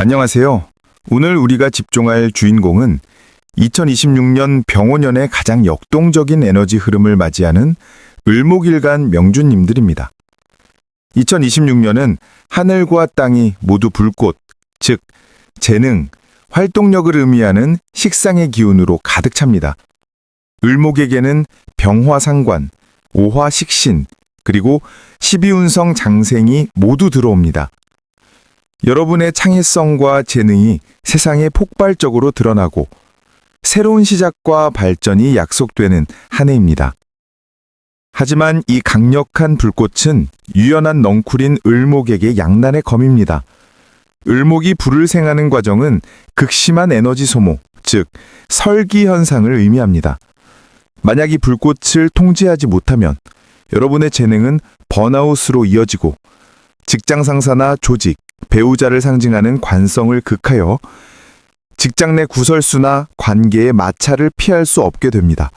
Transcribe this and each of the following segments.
안녕하세요. 오늘 우리가 집중할 주인공은 2026년 병원연의 가장 역동적인 에너지 흐름을 맞이하는 을목일간 명주님들입니다. 2026년은 하늘과 땅이 모두 불꽃, 즉 재능, 활동력을 의미하는 식상의 기운으로 가득 찹니다. 을목에게는 병화상관, 오화식신, 그리고 12운성 장생이 모두 들어옵니다. 여러분의 창의성과 재능이 세상에 폭발적으로 드러나고 새로운 시작과 발전이 약속되는 한 해입니다. 하지만 이 강력한 불꽃은 유연한 넝쿨인 을목에게 양난의 검입니다. 을목이 불을 생하는 과정은 극심한 에너지 소모, 즉 설기 현상을 의미합니다. 만약 이 불꽃을 통제하지 못하면 여러분의 재능은 번아웃으로 이어지고 직장 상사나 조직, 배우자를 상징하는 관성을 극하여 직장 내 구설수나 관계의 마찰을 피할 수 없게 됩니다.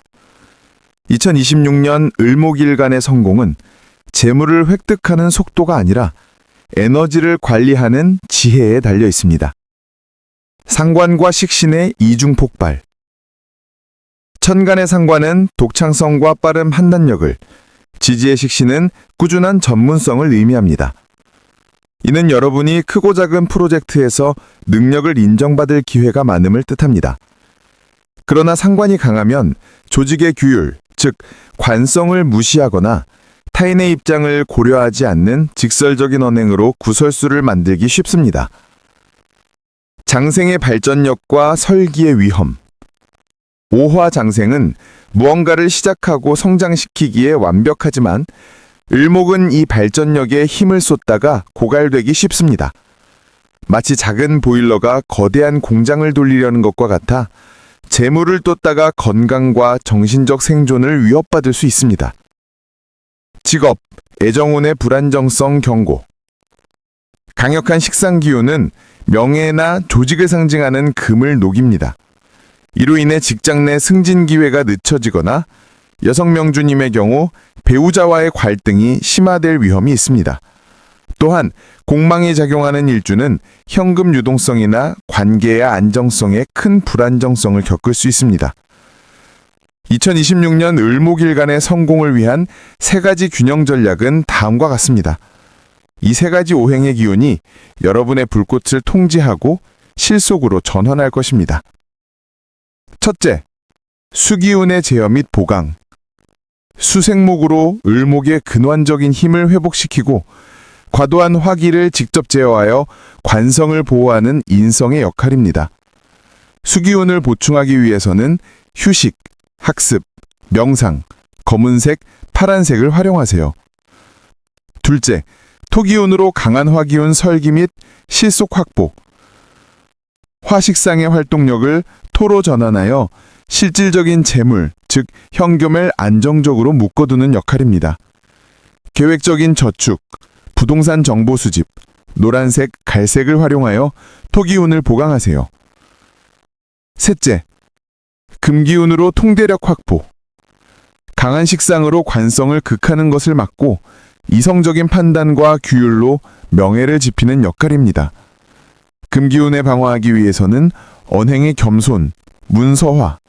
2026년 을목일간의 성공은 재물을 획득하는 속도가 아니라 에너지를 관리하는 지혜에 달려 있습니다. 상관과 식신의 이중 폭발. 천간의 상관은 독창성과 빠른 판단력을, 지지의 식신은 꾸준한 전문성을 의미합니다. 이는 여러분이 크고 작은 프로젝트에서 능력을 인정받을 기회가 많음을 뜻합니다. 그러나 상관이 강하면 조직의 규율, 즉 관성을 무시하거나 타인의 입장을 고려하지 않는 직설적인 언행으로 구설수를 만들기 쉽습니다. 장생의 발전력과 설기의 위험. 오화 장생은 무언가를 시작하고 성장시키기에 완벽하지만 을목은 이 발전력에 힘을 쏟다가 고갈되기 쉽습니다. 마치 작은 보일러가 거대한 공장을 돌리려는 것과 같아 재물을 쏟다가 건강과 정신적 생존을 위협받을 수 있습니다. 직업, 애정운의 불안정성 경고. 강력한 식상 기운은 명예나 조직을 상징하는 금을 녹입니다. 이로 인해 직장 내 승진 기회가 늦춰지거나 여성 명주님의 경우 배우자와의 갈등이 심화될 위험이 있습니다. 또한 공망이 작용하는 일주는 현금 유동성이나 관계의 안정성에 큰 불안정성을 겪을 수 있습니다. 2026년 을목일간의 성공을 위한 세 가지 균형 전략은 다음과 같습니다. 이 세 가지 오행의 기운이 여러분의 불꽃을 통제하고 실속으로 전환할 것입니다. 첫째, 수기운의 제어 및 보강. 수생목으로 을목의 근원적인 힘을 회복시키고 과도한 화기를 직접 제어하여 관성을 보호하는 인성의 역할입니다. 수기운을 보충하기 위해서는 휴식, 학습, 명상, 검은색, 파란색을 활용하세요. 둘째, 토기운으로 강한 화기운 설기 및 실속 확보. 화식상의 활동력을 토로 전환하여 실질적인 재물, 즉 현금을 안정적으로 묶어두는 역할입니다. 계획적인 저축, 부동산 정보 수집, 노란색, 갈색을 활용하여 토기운을 보강하세요. 셋째, 금기운으로 통대력 확보. 강한 식상으로 관성을 극하는 것을 막고 이성적인 판단과 규율로 명예를 지피는 역할입니다. 금기운에 방어하기 위해서는 언행의 겸손, 문서화,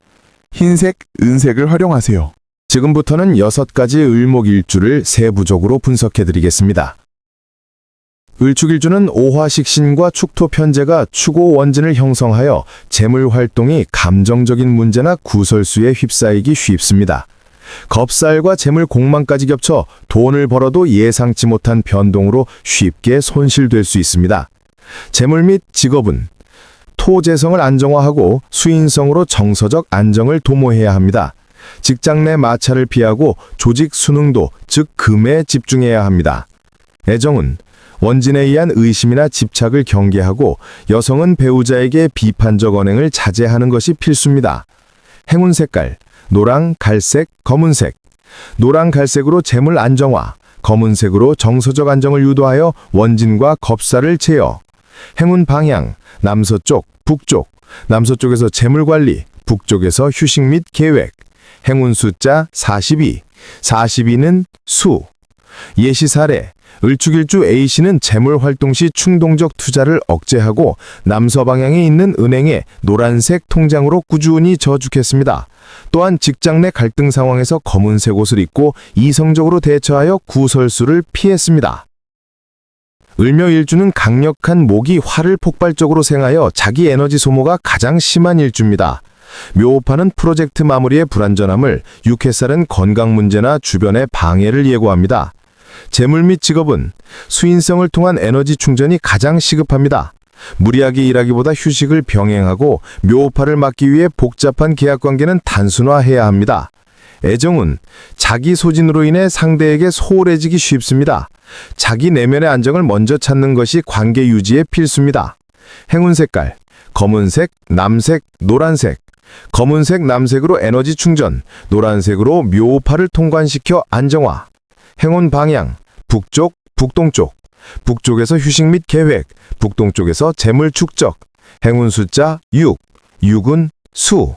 흰색, 은색을 활용하세요. 지금부터는 여섯 가지 을목일주를 세부적으로 분석해드리겠습니다. 을축일주는 오화식신과 축토편제가 추고 원진을 형성하여 재물 활동이 감정적인 문제나 구설수에 휩싸이기 쉽습니다. 겁살과 재물 공망까지 겹쳐 돈을 벌어도 예상치 못한 변동으로 쉽게 손실될 수 있습니다. 재물 및 직업은 토재성을 안정화하고 수인성으로 정서적 안정을 도모해야 합니다. 직장 내 마찰을 피하고 조직 수능도 즉 금에 집중해야 합니다. 애정은 원진에 의한 의심이나 집착을 경계하고 여성은 배우자에게 비판적 언행을 자제하는 것이 필수입니다. 행운 색깔 노랑, 갈색, 검은색 노랑, 갈색으로 재물 안정화 검은색으로 정서적 안정을 유도하여 원진과 겁사를 제어 행운 방향 남서쪽, 북쪽 남서쪽에서 재물 관리 북쪽에서 휴식 및 계획 행운 숫자 42 42는 수 예시 사례 을축일주 A씨는 재물 활동 시 충동적 투자를 억제하고 남서 방향에 있는 은행에 노란색 통장으로 꾸준히 저축했습니다. 또한 직장 내 갈등 상황에서 검은색 옷을 입고 이성적으로 대처하여 구설수를 피했습니다. 을묘일주는 강력한 목이 화를 폭발적으로 생하여 자기 에너지 소모가 가장 심한 일주입니다. 묘호파는 프로젝트 마무리의 불안전함을, 육해살은 건강 문제나 주변의 방해를 예고합니다. 재물 및 직업은 수인성을 통한 에너지 충전이 가장 시급합니다. 무리하게 일하기보다 휴식을 병행하고 묘호파를 막기 위해 복잡한 계약 관계는 단순화해야 합니다. 애정은 자기 소진으로 인해 상대에게 소홀해지기 쉽습니다. 자기 내면의 안정을 먼저 찾는 것이 관계 유지에 필수입니다. 행운 색깔 검은색, 남색, 노란색. 검은색, 남색으로 에너지 충전, 노란색으로 묘파를 통관시켜 안정화. 행운 방향 북쪽, 북동쪽. 북쪽에서 휴식 및 계획, 북동쪽에서 재물 축적. 행운 숫자 6, 6은 수.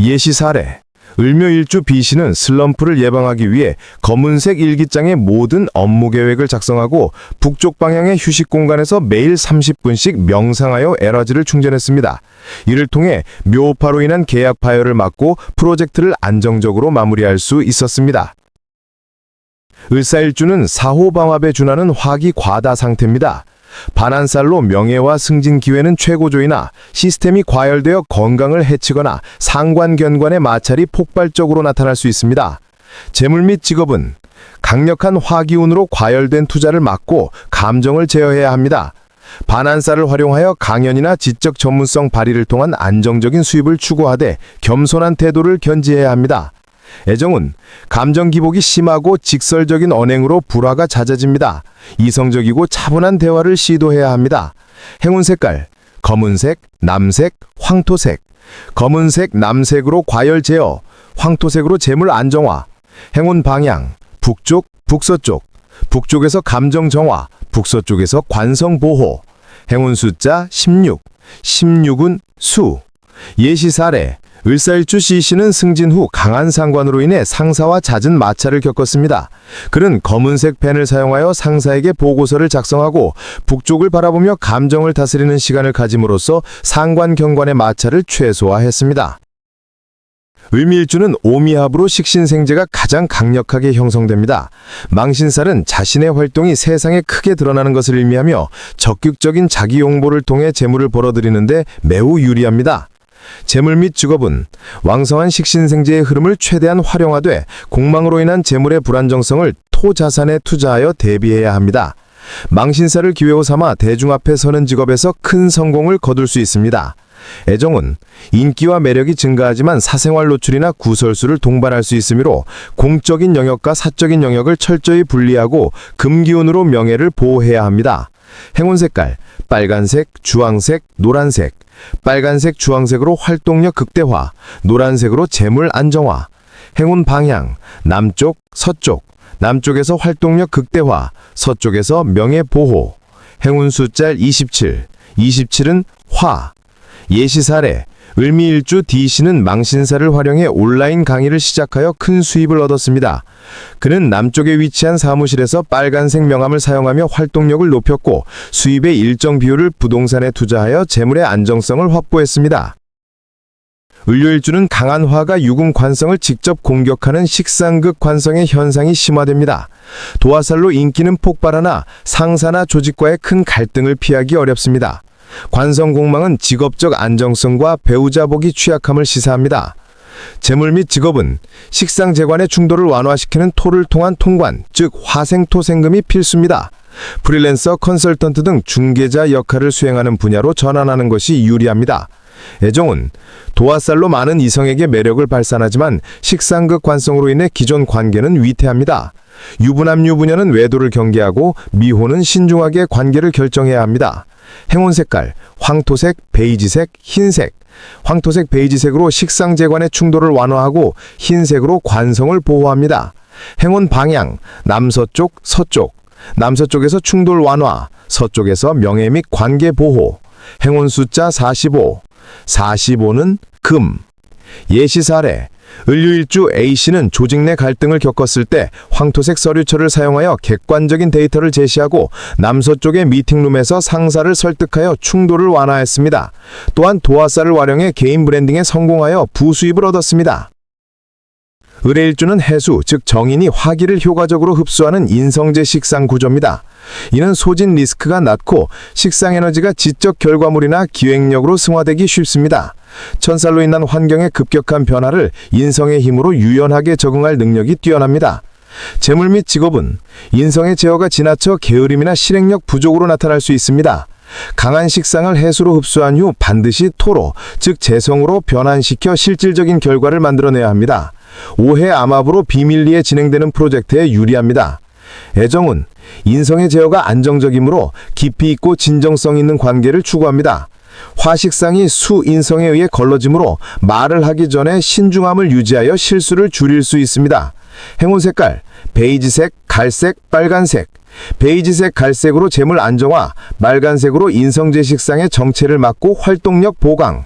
예시 사례 을묘일주 B씨는 슬럼프를 예방하기 위해 검은색 일기장에 모든 업무 계획을 작성하고 북쪽 방향의 휴식 공간에서 매일 30분씩 명상하여 에너지를 충전했습니다. 이를 통해 묘파로 인한 계약 파열을 막고 프로젝트를 안정적으로 마무리할 수 있었습니다. 을사일주는 사호방합에 준하는 화기 과다 상태입니다. 반한살로 명예와 승진 기회는 최고조이나 시스템이 과열되어 건강을 해치거나 상관견관의 마찰이 폭발적으로 나타날 수 있습니다. 재물 및 직업은 강력한 화기운으로 과열된 투자를 막고 감정을 제어해야 합니다. 반한살을 활용하여 강연이나 지적 전문성 발휘를 통한 안정적인 수입을 추구하되 겸손한 태도를 견지해야 합니다. 애정은 감정 기복이 심하고 직설적인 언행으로 불화가 잦아집니다. 이성적이고 차분한 대화를 시도해야 합니다. 행운 색깔 검은색, 남색, 황토색. 검은색, 남색으로 과열 제어 황토색으로 재물 안정화. 행운 방향 북쪽, 북서쪽. 북쪽에서 감정 정화 북서쪽에서 관성 보호. 행운 숫자 16 16은 수. 예시 사례 을사일주 C씨는 승진 후 강한 상관으로 인해 상사와 잦은 마찰을 겪었습니다. 그는 검은색 펜을 사용하여 상사에게 보고서를 작성하고 북쪽을 바라보며 감정을 다스리는 시간을 가짐으로써 상관 경관의 마찰을 최소화했습니다. 을미일주는 오미합으로 식신생제가 가장 강력하게 형성됩니다. 망신살은 자신의 활동이 세상에 크게 드러나는 것을 의미하며 적극적인 자기 용보를 통해 재물을 벌어들이는데 매우 유리합니다. 재물 및 직업은 왕성한 식신생제의 흐름을 최대한 활용하되 공망으로 인한 재물의 불안정성을 토자산에 투자하여 대비해야 합니다. 망신사를 기회로 삼아 대중 앞에 서는 직업에서 큰 성공을 거둘 수 있습니다. 애정은 인기와 매력이 증가하지만 사생활 노출이나 구설수를 동반할 수 있으므로 공적인 영역과 사적인 영역을 철저히 분리하고 금기운으로 명예를 보호해야 합니다. 행운 색깔 빨간색, 주황색, 노란색 빨간색, 주황색으로 활동력 극대화, 노란색으로 재물 안정화, 행운 방향, 남쪽, 서쪽, 남쪽에서 활동력 극대화, 서쪽에서 명예 보호, 행운 숫자 27, 27은 화, 예시 사례, 을미일주 D씨는 망신사를 활용해 온라인 강의를 시작하여 큰 수입을 얻었습니다. 그는 남쪽에 위치한 사무실에서 빨간색 명함을 사용하며 활동력을 높였고 수입의 일정 비율을 부동산에 투자하여 재물의 안정성을 확보했습니다. 을료일주는 강한 화가 유금 관성을 직접 공격하는 식상극 관성의 현상이 심화됩니다. 도화살로 인기는 폭발하나 상사나 조직과의 큰 갈등을 피하기 어렵습니다. 관성공망은 직업적 안정성과 배우자 복이 취약함을 시사합니다. 재물 및 직업은 식상 재관의 충돌을 완화시키는 토를 통한 통관, 즉 화생토 생금이 필수입니다. 프리랜서, 컨설턴트 등 중개자 역할을 수행하는 분야로 전환하는 것이 유리합니다. 애정은 도화살로 많은 이성에게 매력을 발산하지만 식상극 관성으로 인해 기존 관계는 위태합니다. 유부남유 부녀는 외도를 경계하고 미혼은 신중하게 관계를 결정해야 합니다. 행운 색깔 황토색, 베이지색, 흰색. 황토색, 베이지색으로 식상 재관의 충돌을 완화하고 흰색으로 관성을 보호합니다. 행운 방향 남서쪽, 서쪽. 남서쪽에서 충돌 완화, 서쪽에서 명예 및 관계 보호. 행운 숫자 45. 45는 금. 예시 사례 을류일주 A씨는 조직 내 갈등을 겪었을 때 황토색 서류처를 사용하여 객관적인 데이터를 제시하고 남서쪽의 미팅룸에서 상사를 설득하여 충돌을 완화했습니다. 또한 도화살을 활용해 개인 브랜딩에 성공하여 부수입을 얻었습니다. 의뢰일주는 해수, 즉 정인이 화기를 효과적으로 흡수하는 인성제 식상 구조입니다. 이는 소진 리스크가 낮고 식상 에너지가 지적 결과물이나 기획력으로 승화되기 쉽습니다. 천살로 인한 환경의 급격한 변화를 인성의 힘으로 유연하게 적응할 능력이 뛰어납니다. 재물 및 직업은 인성의 제어가 지나쳐 게으름이나 실행력 부족으로 나타날 수 있습니다. 강한 식상을 해수로 흡수한 후 반드시 토로, 즉 재성으로 변환시켜 실질적인 결과를 만들어내야 합니다. 오해 암압으로 비밀리에 진행되는 프로젝트에 유리합니다. 애정은 인성의 제어가 안정적이므로 깊이 있고 진정성 있는 관계를 추구합니다. 화식상이 수인성에 의해 걸러지므로 말을 하기 전에 신중함을 유지하여 실수를 줄일 수 있습니다. 행운 색깔 베이지색, 갈색, 빨간색. 베이지색, 갈색으로 재물 안정화, 빨간색으로 인성제 식상의 정체를 막고 활동력 보강.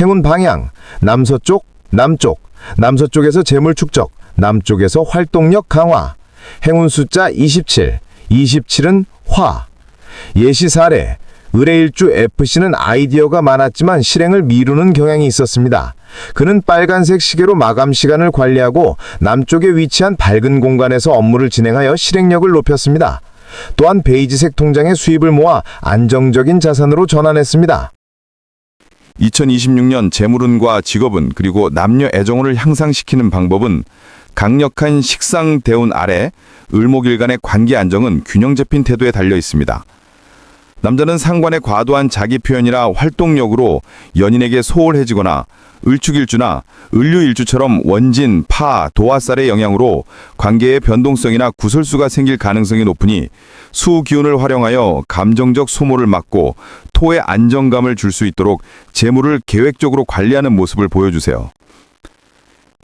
행운 방향 남서쪽, 남쪽. 남서쪽에서 재물 축적, 남쪽에서 활동력 강화. 행운 숫자 27, 27은 화. 예시 사례. 의뢰일주 FC는 아이디어가 많았지만 실행을 미루는 경향이 있었습니다. 그는 빨간색 시계로 마감 시간을 관리하고 남쪽에 위치한 밝은 공간에서 업무를 진행하여 실행력을 높였습니다. 또한 베이지색 통장에 수입을 모아 안정적인 자산으로 전환했습니다. 2026년 재물운과 직업운 그리고 남녀 애정운을 향상시키는 방법은 강력한 식상 대운 아래 을목일간의 관계 안정은 균형 잡힌 태도에 달려 있습니다. 남자는 상관의 과도한 자기 표현이나 활동력으로 연인에게 소홀해지거나 을축일주나 을류일주처럼 원진, 파, 도화살의 영향으로 관계의 변동성이나 구설수가 생길 가능성이 높으니 수 기운을 활용하여 감정적 소모를 막고 토의 안정감을 줄 수 있도록 재물을 계획적으로 관리하는 모습을 보여주세요.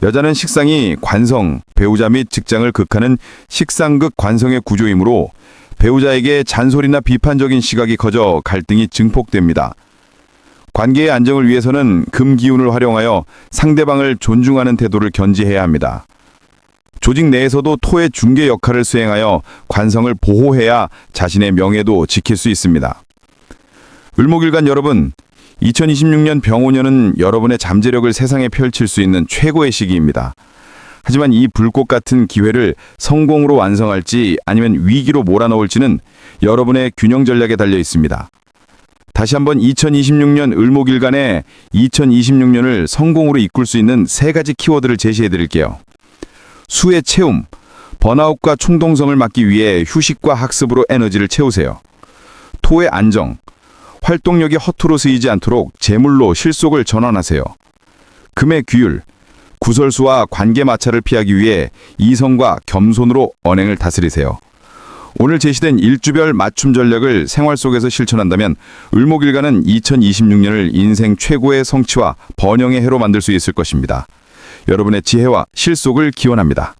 여자는 식상이 관성, 배우자 및 직장을 극하는 식상극 관성의 구조이므로 배우자에게 잔소리나 비판적인 시각이 커져 갈등이 증폭됩니다. 관계의 안정을 위해서는 금 기운을 활용하여 상대방을 존중하는 태도를 견지해야 합니다. 조직 내에서도 토의 중개 역할을 수행하여 관성을 보호해야 자신의 명예도 지킬 수 있습니다. 을목일간 여러분, 2026년 병오년은 여러분의 잠재력을 세상에 펼칠 수 있는 최고의 시기입니다. 하지만 이 불꽃 같은 기회를 성공으로 완성할지 아니면 위기로 몰아넣을지는 여러분의 균형 전략에 달려 있습니다. 다시 한번 2026년 을목일간에 2026년을 성공으로 이끌 수 있는 세 가지 키워드를 제시해 드릴게요. 수의 채움, 번아웃과 충동성을 막기 위해 휴식과 학습으로 에너지를 채우세요. 토의 안정, 활동력이 허투루 쓰이지 않도록 재물로 실속을 전환하세요. 금의 규율, 구설수와 관계 마찰을 피하기 위해 이성과 겸손으로 언행을 다스리세요. 오늘 제시된 일주별 맞춤 전략을 생활 속에서 실천한다면 을목일간은 2026년을 인생 최고의 성취와 번영의 해로 만들 수 있을 것입니다. 여러분의 지혜와 실속을 기원합니다.